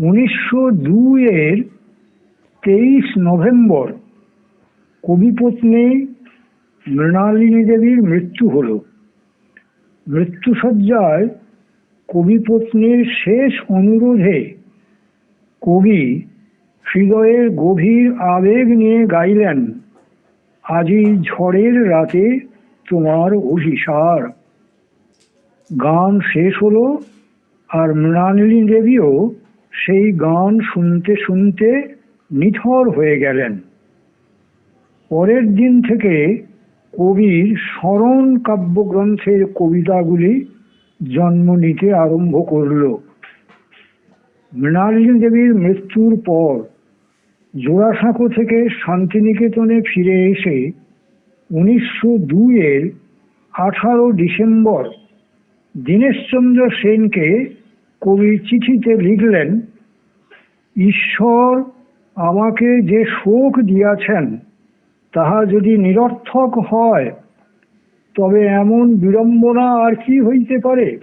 উনিশশো দুইয়ের তেইশ নভেম্বর কবিপত্নী মৃণালিনী দেবীর মৃত্যু হল। মৃত্যুসজ্জায় কবিপত্নীর শেষ অনুরোধে কবি হৃদয়ের গভীর আবেগ নিয়ে গাইলেন, আজি ঝড়ের রাতে তোমার অভিসার। গান শেষ হলো আর মৃণালিনী দেবীও সেই গান শুনতে শুনতে নিথর হয়ে গেলেন। পরের দিন থেকে কবির স্মরণ কাব্যগ্রন্থের কবিতাগুলি জন্ম নিতে আরম্ভ করল। মৃণালিনী দেবীর মৃত্যুর পর জোড়াসাঁকো থেকে শান্তিনিকেতনে ফিরে এসে উনিশশো দুইয়ের আঠারো ডিসেম্বর দীনেশচন্দ্র সেনকে কবি চিঠিতে লিখলেন, ঈশ্বর আমাকে যে শোক দিয়াছেন, তাহা যদি নিরর্থক হয়, তবে এমন বিড়ম্বনা আর কি হইতে পারে?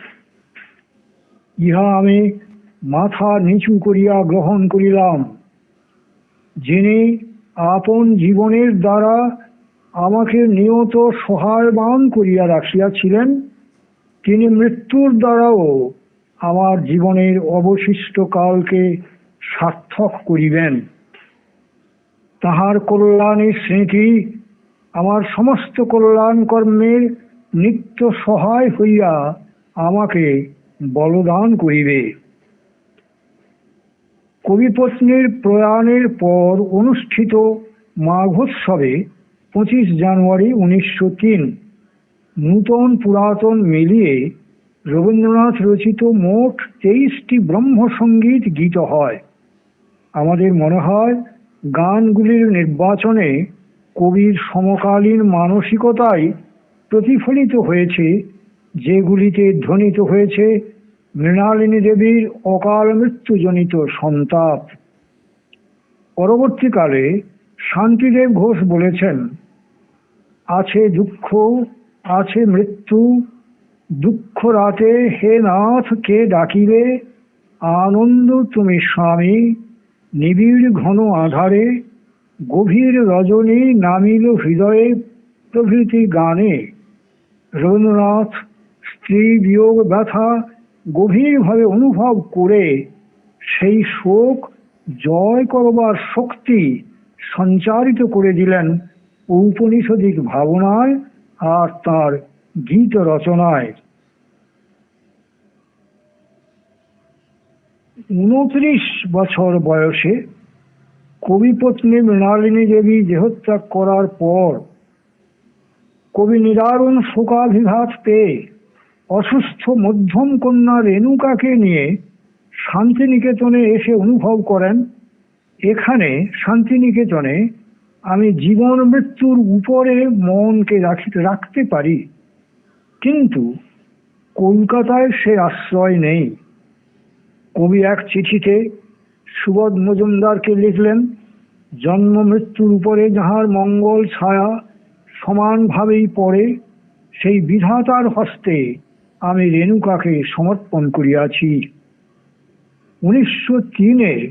ইহা আমি মাথা নিচু করিয়া গ্রহণ করিলাম। যিনি আপন জীবনের দ্বারা আমাকে নিয়ত সহায়বান করিয়া রাখিয়াছিলেন, তিনি মৃত্যুর দ্বারাও আমার জীবনের অবশিষ্ট কালকে সার্থক করিবেন। তাহার কল্যাণের স্মৃতি আমার সমস্ত কল্যাণ কর্মের নিত্য সহায় হইয়া আমাকে বলদান করিবে। কবিপত্নীর প্রয়াণের পর অনুষ্ঠিত মাঘোৎসবে পঁচিশ জানুয়ারি উনিশশো তিন, নূতন পুরাতন মিলিয়ে রবীন্দ্রনাথ রচিত মোট তেইশটি ব্রহ্মসঙ্গীত গীত হয়। আমাদের মনে হয়, গানগুলির নির্বাচনে কবির সমকালীন মানসিকতাই প্রতিফলিত হয়েছে, যেগুলিতে ধ্বনিত হয়েছে মৃণালিনী দেবীর অকাল মৃত্যুজনিত সন্তাপ। পরবর্তীকালে শান্তিদেব ঘোষ বলেছেন, আছে দুঃখ, আছে মৃত্যু দুঃখ রাতে হে নাথ, কে ডাকিবে আনন্দ তুমি স্বামী, নিবিড় ঘন আধারে, গভীর রজনী নামিল হৃদয়ে প্রভৃতি গানে। রবীন্দ্রনাথ, স্ত্রী বিয়োগ ব্যথা গভীরভাবে অনুভব করে, সেই শোক জয় করবার শক্তি সঞ্চারিত করে দিলেন ঔপনিষদিক ভাবনায় আর তার গীত রচনায় উনত্রিশ বছর বয়সে কবিপত্নী মৃণালিনী দেবী দেহত্যাগ করার পর কবি নিদারুণ শোকাভিঘাত পেয়ে অসুস্থ মধ্যম কন্যা রেণুকাকে নিয়ে শান্তিনিকেতনে এসে অনুভব করেন, এখানে শান্তিনিকেতনে আমি জীবন মৃত্যুর উপরে মনকে রাখিতে রাখতে পারি। কিন্তু কলকাতায় সে আশ্রয় নেই। কবি এক চিঠিতে সুবোধ মজুমদারকে লিখলেন, জন্ম মৃত্যুর উপরে যাহার মঙ্গল ছায়া সমানভাবেই পড়ে, সেই বিধাতার হস্তে আমি রেণুকাকে সমর্পণ করিয়াছি। উনিশশো তিনে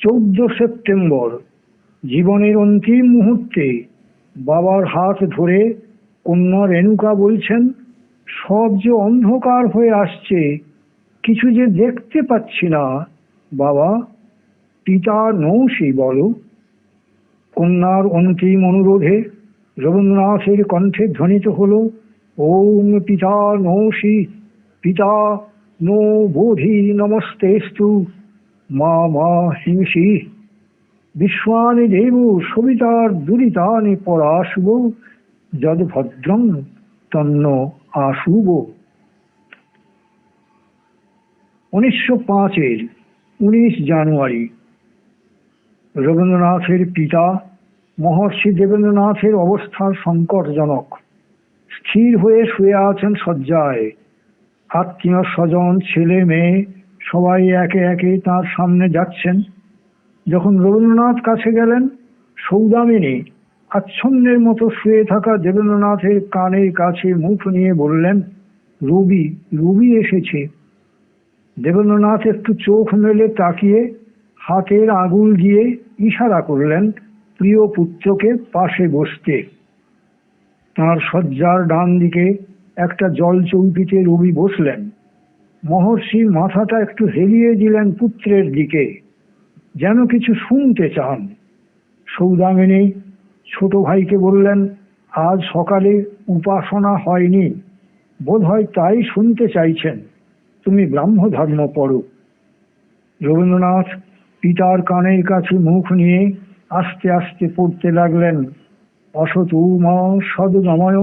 চৌদ্দ সেপ্টেম্বর, জীবনের অন্তিম মুহূর্তে বাবার হাত ধরে কন্যা রেণুকা বলছেন সব যে অন্ধকার হয়ে আসছে, কিছু যে দেখতে পাচ্ছি না, বাবা, পিতা নৌ সেই বলো। কন্যার অন্তিম অনুরোধে রবীন্দ্রনাথের কণ্ঠে ধ্বনিত হল, ওম পিতা নৌষি পিতা নো বোধি নমস্তেস্তু, মা মা হিংসি। বিশ্বানি দেব সবিতার দুরিতানি পরাশুব যদ ভদ্রং তন্ন আশুব উনিশশো পাঁচের উনিশ জানুয়ারি, রবীন্দ্রনাথের পিতা, মহর্ষি দেবেন্দ্রনাথের অবস্থার সংকটজনক। স্থির হয়ে শুয়ে আছেন শয্যায়। আত্মীয় স্বজন, ছেলে, মেয়ে সবাই একে একে তার সামনে যাচ্ছেন। যখন রবীন্দ্রনাথ কাছে গেলেন, সৌদামিনী আচ্ছন্নের মতো শুয়ে থাকা দেবেন্দ্রনাথের কানের কাছে মুখ নিয়ে বললেন, রবি রবি এসেছে। দেবেন্দ্রনাথ একটু চোখ মেলে তাকিয়ে হাতের আঙুল দিয়ে ইশারা করলেন, প্রিয় পুত্রকে পাশে বসতে। তাঁর শয্যার ডান দিকে একটা জল চৌকিতে রবি বসলেন। মহর্ষি মাথাটা একটু হেলিয়ে দিলেন পুত্রের দিকে, যেন কিছু শুনতে চান। সৌদামিনী ছোট ভাইকে বললেন, আজ সকালে উপাসনা হয়নি। বোধ হয় তাই শুনতে চাইছেন। তুমি ব্রাহ্ম ধর্ম পড়ো। রবীন্দ্রনাথ পিতার কানের কাছে মুখ নিয়ে আস্তে আস্তে পড়তে লাগলেন। অসতু মা সদগময়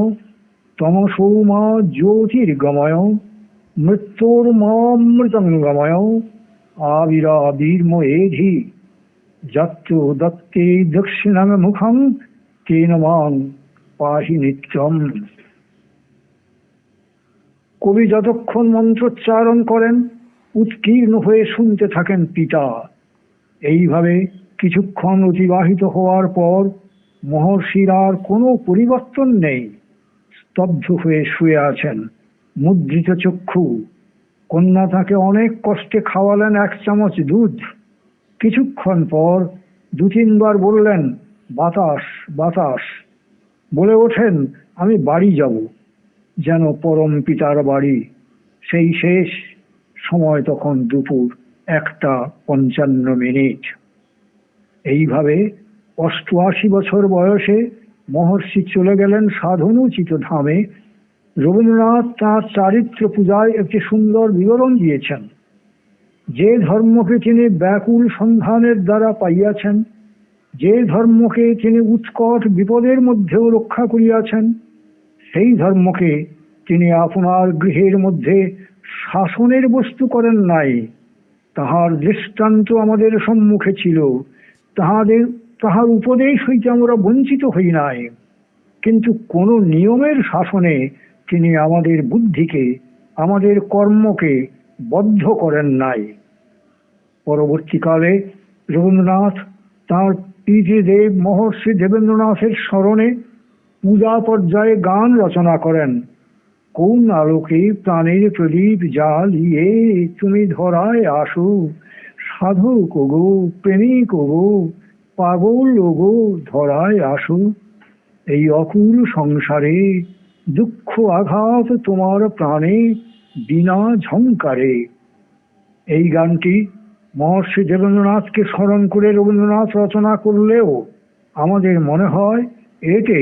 মা জ্যোতির্গময়, মৃত্যুর মৃতঙ্গময় আবিরাবির্ময়েধি, যত্র দত্তে দক্ষিণাং মুখং তেন পাহি নিত্যম। কবি যতক্ষণ মন্ত্রোচ্চারণ করেন, উৎকীর্ণ হয়ে শুনতে থাকেন পিতা। এইভাবে কিছুক্ষণ অতিবাহিত হওয়ার পর মহর্ষির আর কোনো পরিবর্তন নেই। স্তব্ধ হয়ে শুয়ে আছেন মুদ্রিত চক্ষু। কন্যা তাকে অনেক কষ্টে খাওয়ালেন এক চামচ দুধ। কিছুক্ষণ পর দু তিনবার বললেন বাতাস বাতাস। বলে ওঠেন, আমি বাড়ি যাব, যেন পরম পিতার বাড়ি। সেই শেষ সময় তখন দুপুর একটা পঞ্চান্ন মিনিট। এইভাবে অষ্টআশি বছর বয়সে মহর্ষি চলে গেলেন সাধনোচিত ধামে রবীন্দ্রনাথ তাঁর চারিত্র পূজায় একটি সুন্দর বিবরণ দিয়েছেন। যে ধর্মকে তিনি ব্যাকুল সন্ধানের দ্বারা পাইয়াছেন যে ধর্মকে তিনি উৎকট বিপদের মধ্যেও রক্ষা করিয়াছেন, সেই ধর্মকে তিনি আপনার গৃহের মধ্যে শাসনের বস্তু করেন নাই। তাহার দৃষ্টান্ত আমাদের সম্মুখে ছিল, তাহাদের, তাহার উপদেশ হইতে আমরা বঞ্চিত হই নাই। কিন্তু কোন নিয়মের শাসনে তিনি আমাদের বুদ্ধিকে, আমাদের কর্মকে বদ্ধ করেন নাই। পরবর্তীকালে রবীন্দ্রনাথ তাঁর পিতৃদেব মহর্ষি দেবেন্দ্রনাথের স্মরণে পূজা পর্যায়ে গান রচনা করেন। কোন আলোকে প্রাণের প্রদীপ জ্বালিয়ে তুমি ধরায় আসো? সাধক গো প্রেমিক গো পাগল গো ধরায় আসো। এই অকুল সংসারে দুঃখ আঘাত তোমার প্রাণে বিনা ঝঙ্কারে এই গানটি মহর্ষি দেবেন্দ্রনাথকে স্মরণ করে রবীন্দ্রনাথ রচনা করলেও আমাদের মনে হয় এতে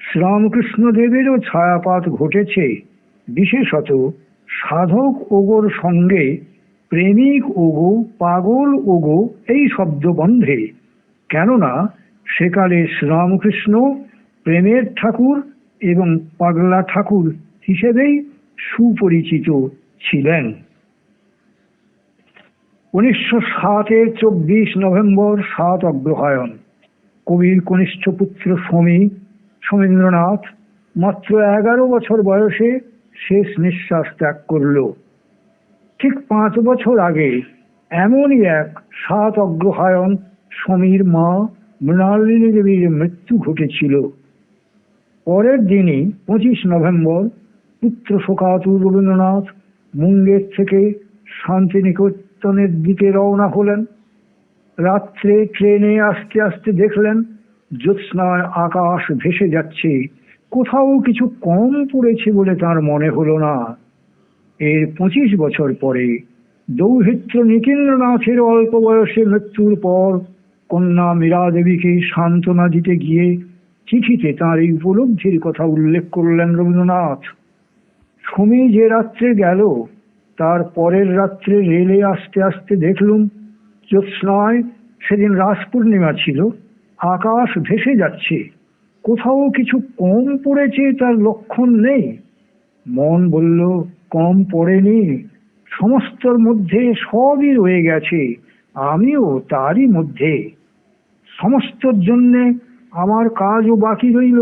শ্রীরামকৃষ্ণ দেবেরও ছায়াপাত ঘটেছে। বিশেষত সাধক ওগোর সঙ্গে প্রেমিক ওগো, পাগল ওগো এই শব্দ বন্ধে কেননা সেকালে শ্রীরামকৃষ্ণ প্রেমের ঠাকুর এবং পাগলা ঠাকুর হিসেবেই সুপরিচিত ছিলেন। উনিশশো সাতের চব্বিশ নভেম্বর সাত অগ্রহায়ণ। কবির কনিষ্ঠ পুত্র সমী, সমীন্দ্রনাথ মাত্র এগারো বছর বয়সে শেষ নিঃশ্বাস ত্যাগ করল। ঠিক পাঁচ বছর আগে এমনই এক সাত অগ্রহায়ণ সমীর মা মৃণালিনী দেবীর মৃত্যু ঘটেছিল। পরের দিনই পঁচিশ নভেম্বর পুত্র শোকাতুর রবীন্দ্রনাথ মুঙ্গের থেকে শান্তিনিকেতনের দিকে রওনা হলেন। রাত্রে ট্রেনে আস্তে আস্তে দেখলেন জ্যোৎস্নায় আকাশ ভেসে যাচ্ছে। কোথাও কিছু কম পড়েছে বলে তার মনে হলো না। এর পঁচিশ বছর পরে দৌহিত্র নিতীন্দ্রনাথের অল্প বয়সে মৃত্যুর পর কন্যা মীরা দেবীকে সান্ত্বনা দিতে গিয়ে চিঠিতে তাঁর এই উপলব্ধির কথা উল্লেখ করলেন রবীন্দ্রনাথ। সমী যে রাত্রে গেল তার পরের রাত্রে রেলে আসতে আসতে দেখলুম, জ্যোৎস্নায় সেদিন রাস পূর্ণিমা ছিল, আকাশ ভেসে যাচ্ছে। কোথাও কিছু কম পড়েছে তার লক্ষণ নেই। মন বলল, কম পড়েনি, সমস্তর মধ্যে সবই রয়ে গেছে, আমিও তারই মধ্যে। সমস্তর জন্যে আমার কাজও বাকি রইল,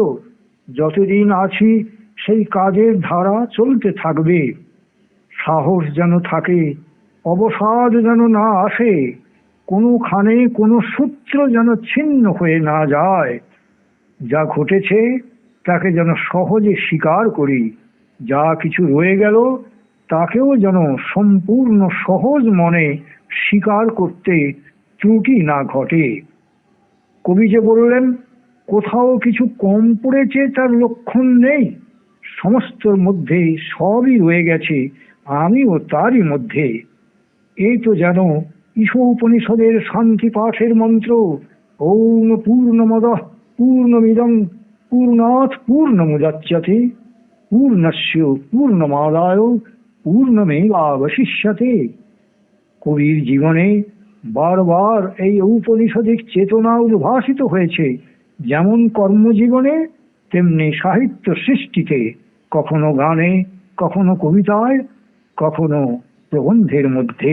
যতদিন আছি সেই কাজের ধারা চলতে থাকবে। সাহস যেন থাকে, অবসাদ যেন না আসে কোনোখানে কোনো সূত্র যেন ছিন্ন হয়ে না যায়। যা ঘটেছে, তাকে যেন সহজে স্বীকার করি। যা কিছু রয়ে গেল, তাকেও যেন সম্পূর্ণ সহজ মনে স্বীকার করতে ত্রুটি না ঘটে। কবি যে বললেন, কোথাও কিছু কম পড়েছে, তার লক্ষণ নেই। সমস্তর মধ্যে সবই রয়ে গেছে আমিও তারই মধ্যে। এই তো যেন ঈশো উপনিষদের শান্তি পাঠের মন্ত্র। ওম পূর্ণমদ পূর্ণমিদং পূর্ণাৎ পূর্ণমুদাচ্যতে। পূর্ণস্য পূর্ণমাদায় পূর্ণমেবাবশিষ্যতে। কবির জীবনে বারবার এই ঔপনিষদিক চেতনা উদ্ভাসিত হয়েছে। যেমন কর্মজীবনে, তেমনি সাহিত্য সৃষ্টিতে। কখনো গানে, কখনো কবিতায় কখনো প্রবন্ধের মধ্যে